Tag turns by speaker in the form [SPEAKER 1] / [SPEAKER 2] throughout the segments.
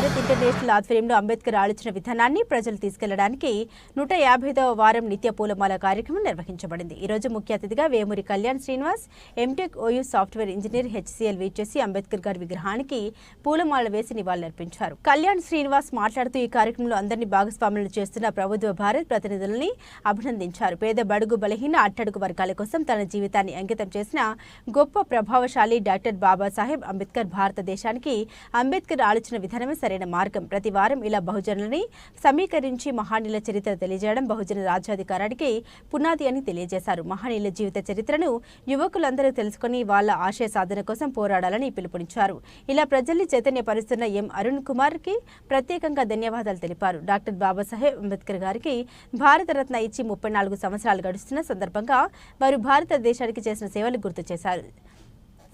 [SPEAKER 1] Bharat international ఆధ్వర్యంలో అంబేద్కర్ ఆలోచన విధానాన్ని ప్రజలు తీసుకెళ్ళడానికి నూట యాభైదవ వారం నిత్య పూలమాల కార్యక్రమం నిర్వహించబడింది. ఈ రోజు ముఖ్య అతిథిగా Vemuri Kalyan Srinivas MTech OU software engineer HCL చేసి అంబేద్కర్ గారి విగ్రహానికి పూలమాల వేసి నివాళులర్పించారు. కళ్యాణ్ శ్రీనివాస్ మాట్లాడుతూ ఈ కార్యక్రమంలో అందరినీ భాగస్వాములను చేస్తున్న ప్రభుత్వ భారత్ ప్రతినిధులని అభినందించారు. పేద బడుగు బలహీన అట్టడుగు వర్గాల కోసం తన జీవితాన్ని అంకితం చేసిన గొప్ప ప్రభావశాలి డాక్టర్ బాబాసాహెబ్ అంబేద్కర్ భారతదేశానికి అంబేద్కర్ ఆలోచన విధానమే సరైన మార్గం. ప్రతి వారం ఇలా బహుజనులని సమీకరించి మహానీల చరిత్ర తెలియజేయడం బహుజన రాజ్యాధికారానికి పునాది అని తెలియజేశారు. మహానీయుల జీవిత చరిత్రను యువకులందరూ తెలుసుకుని వాళ్ళ ఆశయ సాధన కోసం పోరాడాలని పిలుపునిచ్చారు. ఇలా ప్రజల్ని చైతన్యపరుస్తున్న ఎం. అరుణ్ కుమార్కి ప్రత్యేకంగా ధన్యవాదాలు తెలిపారు. డాక్టర్ బాబాసాహెబ్ అంబేద్కర్ గారికి భారతరత్న ఇచ్చి ముప్పై నాలుగు సంవత్సరాలు గడుస్తున్న సందర్భంగా వారు భారతదేశానికి చేసిన సేవలు గుర్తు చేశారు.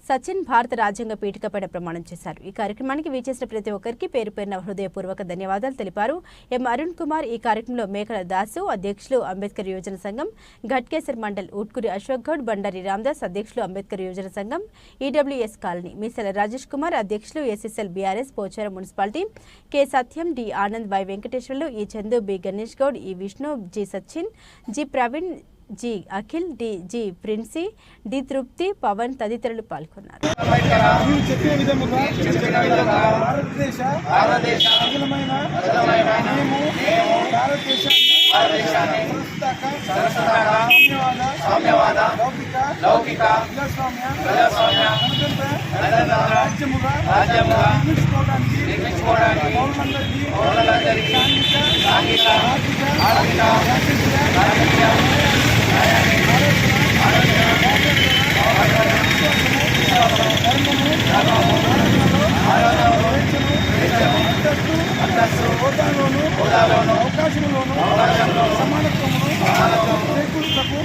[SPEAKER 1] సచిన్ భారత రాజ్యాంగ పీఠికపైన ప్రమాణం చేశారు. ఈ కార్యక్రమానికి వీచేసిన ప్రతి ఒక్కరికి పేరు పేరున హృదయపూర్వక ధన్యవాదాలు తెలిపారు. ఎం అరుణ్ కుమార్ ఈ కార్యక్రమంలో మేకల దాసు అధ్యక్షులు అంబేద్కర్ యోజన సంఘం ఘట్కేసర్ మండల్ ఉట్కూరి అశోక్ గౌడ్ బండారి రామ్దాస్ అధ్యక్షులు అంబేద్కర్ యోజన సంఘం ఈడబ్ల్యూఎస్ కాలనీ మీసల రాజేష్ కుమార్ అధ్యక్షులు SSL BRS Pocharam municipality K Satyam D Anand Y Venkateswarlu E Chandu B Ganesh Goud E Vishnu G Sachin G Praveen G Akhil D G Princy D Trupti Pavan తదితరులు పాల్గొన్నారు.
[SPEAKER 2] రాజ్యముగా నిర్మించుకోవడానికి అవకాశంలోను సమానత్వమును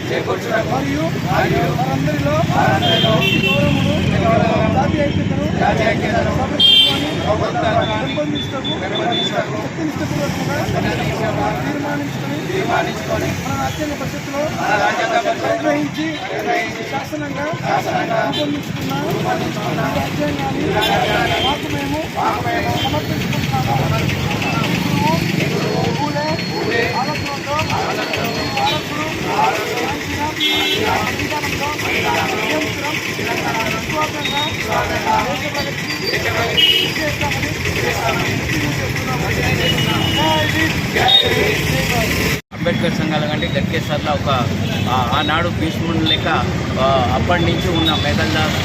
[SPEAKER 2] చేకూర్చుటకు మరియు వారందరిలో గౌరవమును జాతీయ ఐక్యతను సంపాదించుటకు శక్తినిష్టపూర్వకంగా తీర్మానించుకొని మన రాజ్యాంగ పరిషత్తులో నిర్వహించి శాసనంగా రూపొందించుకున్న రాజ్యాంగాన్ని మాకు మేము సమర్పించుకుంటున్నాము ఆలోచనతో భారతుడు
[SPEAKER 3] అంటే గట్కేశ్వర్లో ఒక ఆనాడు భీష్ముని లెక్క అప్పటి నుంచి ఉన్న మేఘల్దాస్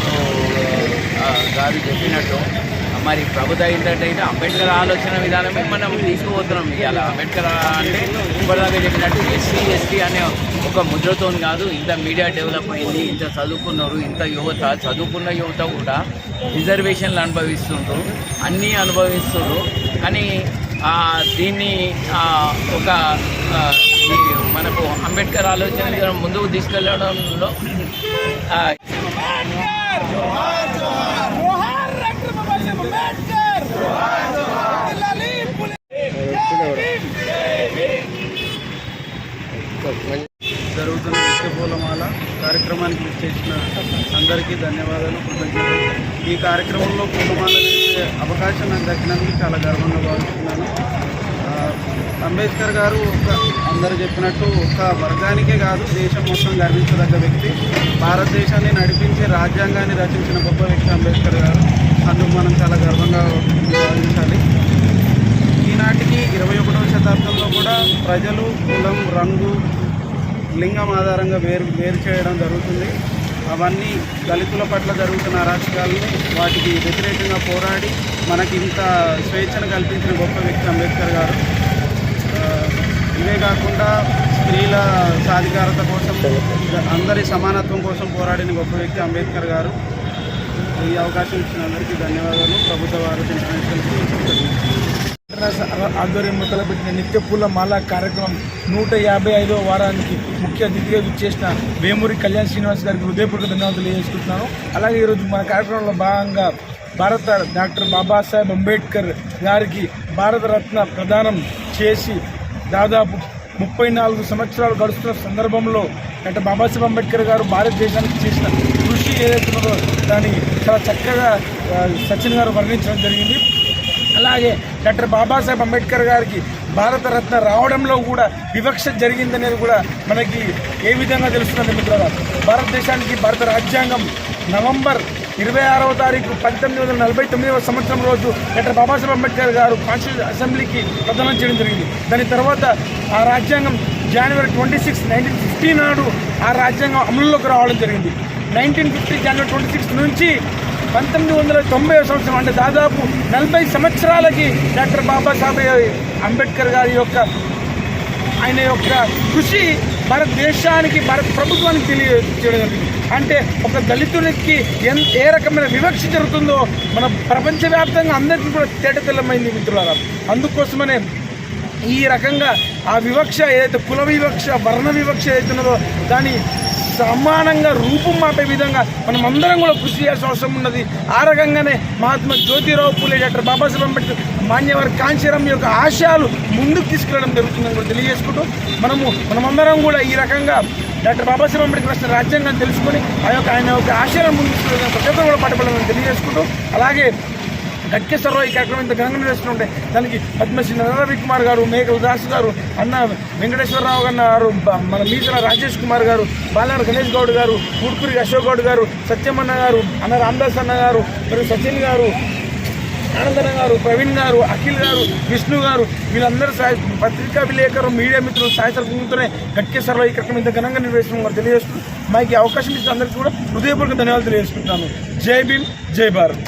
[SPEAKER 3] గారు చెప్పినట్టు మరి ప్రభుత్వ ఏంటంటే అంబేద్కర్ ఆలోచన విధానమే మనం తీసుకుపోతున్నాం ఇవాళ. అంబేద్కర్ అంటే ఇప్పటిదాకా చెప్పినట్టు ఎస్సీ ఎస్టీ అనే ఒక ముద్రతో కాదు ఇంత మీడియా డెవలప్ అయింది ఇంత చదువుకున్నారు ఇంత యువత చదువుకున్న యువత కూడా రిజర్వేషన్లు అనుభవిస్తుండ్రు అన్నీ అనుభవిస్తున్నారు కానీ దీన్ని ఒక మనకు అంబేద్కర్ ఆలోచన ముందుకు తీసుకెళ్ళడంలో
[SPEAKER 2] జరుగుతున్న పూలమాల కార్యక్రమానికి విచ్చేసిన అందరికీ ధన్యవాదాలు కృతజ్ఞతలు. ఈ కార్యక్రమంలో పూలమాల అవకాశం నాకు దక్కినందుకు చాలా గర్వంగా భావిస్తున్నాను. అంబేద్కర్ గారు ఒక అందరు చెప్పినట్టు ఒక వర్గానికే కాదు దేశం మొత్తం గర్వించదగ్గ వ్యక్తి. భారతదేశాన్ని నడిపించే రాజ్యాంగాన్ని రచించిన గొప్ప వ్యక్తి అంబేద్కర్ గారు. అందుకు మనం చాలా గర్వంగా భావించాలి. ఈనాటికి ఇరవై ఒకటవ శతాబ్దంలో కూడా ప్రజలు కులం రంగు లింగం ఆధారంగా వేరు వేరు చేయడం జరుగుతుంది. అవన్నీ దళితుల పట్ల జరుగుతున్న అరాచకాలని వాటికి వ్యతిరేకంగా పోరాడి మనకి ఇంత స్వేచ్ఛను కల్పించిన గొప్ప వ్యక్తి అంబేద్కర్ గారు. ఇవే కాకుండా స్త్రీల సాధికారత కోసం అందరి సమానత్వం కోసం పోరాడిన గొప్ప వ్యక్తి అంబేద్కర్ గారు. ఈ అవకాశం ఇచ్చిన అందరికీ ధన్యవాదాలు. ప్రభుత్వ భారత్ ఇంటర్నేషనల్కి
[SPEAKER 4] ఆధ్వర్యంలో తలపెట్టిన నిత్య పూల మాల కార్యక్రమం నూట యాభై ఐదవ వారానికి ముఖ్య అతిథిగా విచ్చేసిన వేమూరి కళ్యాణ్ శ్రీనివాస్ గారికి హృదయపూర్వక ధన్యవాదాలు తెలియజేసుకుంటున్నాను. అలాగే ఈరోజు మన కార్యక్రమంలో భాగంగా భారత డాక్టర్ బాబాసాహెబ్ అంబేద్కర్ గారికి భారతరత్న ప్రదానం చేసి దాదాపు ముప్పై నాలుగు సంవత్సరాలు గడుస్తున్న సందర్భంలో అంటే బాబాసాహెబ్ అంబేద్కర్ గారు భారతదేశానికి చేసిన కృషి ఏదైతే దాన్ని చాలా చక్కగా సచిన్ గారు వర్ణించడం జరిగింది. అలాగే డాక్టర్ బాబాసాహెబ్ అంబేద్కర్ గారికి భారతరత్న రావడంలో కూడా వివక్ష జరిగిందనేది కూడా మనకి ఏ విధంగా తెలుస్తున్నది మిత్రులారా? భారతదేశానికి భారత రాజ్యాంగం నవంబర్ ఇరవై ఆరవ తారీఖు పంతొమ్మిది వందల నలభై తొమ్మిదవ సంవత్సరం రోజు డాక్టర్ బాబాసాహెబ్ అంబేద్కర్ గారు కాన్స్టిట్యూషన్ అసెంబ్లీకి ప్రదానం చేయడం జరిగింది. దాని తర్వాత ఆ రాజ్యాంగం జనవరి ట్వంటీ సిక్స్ నైన్టీన్ ఫిఫ్టీ నాడు ఆ రాజ్యాంగం అమలులోకి రావడం జరిగింది. నైన్టీన్ ఫిఫ్టీ జనవరి ట్వంటీ సిక్స్ నుంచి పంతొమ్మిది వందల తొంభై సంవత్సరం అంటే దాదాపు నలభై సంవత్సరాలకి డాక్టర్ బాబాసాహెబ్ అంబేద్కర్ గారి యొక్క ఆయన యొక్క కృషి భారతదేశానికి భారత ప్రభుత్వానికి తెలియజేయడం జరిగింది అంటే ఒక దళితునికి ఎన్ ఏ రకమైన వివక్ష జరుగుతుందో మన ప్రపంచవ్యాప్తంగా అందరికీ కూడా తేటతెల్లమైంది మిత్రులారా. అందుకోసమనే ఈ రకంగా ఆ వివక్ష ఏదైతే కుల వివక్ష వర్ణ వివక్ష ఏదైతే ఉన్నదో దాని సమానంగా రూపం మాపే విధంగా మనం అందరం కూడా కృషి చేయాల్సిన అవసరం ఉన్నది. ఆ రకంగానే మహాత్మా జ్యోతిరావు పూలే డాక్టర్ బాబాసాహెబ్ అంబేద్కర్ మాన్యవర్ కాంచీరాం యొక్క ఆశయాలు ముందుకు తీసుకెళ్ళడం జరుగుతుందని కూడా తెలియజేసుకుంటూ మనము మనమందరం కూడా ఈ రకంగా డాక్టర్ బాబాసాహెబ్ అంబేద్కర్ రాసిన రాజ్యాంగాన్ని తెలుసుకొని ఆ యొక్క ఆయన యొక్క ఆశయాలను ముందుకు ప్రతి ఒక్కరు కూడా పట్టుబడాలని తెలియజేసుకుంటూ అలాగే గట్కేశ్వరరావు ఈ కార్యక్రమం ఇంత ఘనంగా నిర్వహిస్తుంటే దానికి పద్మశ్రీ నరవి కుమార్ గారు మేకల దాస్ గారు అన్న వెంకటేశ్వరరావు గారు మన మీసల రాజేష్ కుమార్ గారు బాలనగర్ గణేష్ గౌడ్ గారు కూడుకూరి అశోక్ గౌడ్ గారు సత్యమన్న గారు అన్న రామదాస్ అన్న గారు మరియు సచిన్ గారు ఆనందన గారు ప్రవీణ్ గారు అఖిల్ గారు విష్ణు గారు వీళ్ళందరూ సాయ పత్రికా విలేకరు మీడియా మిత్రులు సాయ సరఫరాతోనే గట్కేశ్వరరావు ఈ కార్యక్రమం ఇంత ఘనంగా నిర్వహిస్తున్నాం తెలియజేస్తూ మాకు అవకాశం ఇచ్చిన అందరికీ కూడా హృదయపూర్వక ధన్యవాదాలు తెలియజేసుకుంటున్నాను జై భీమ్ జై భారత్.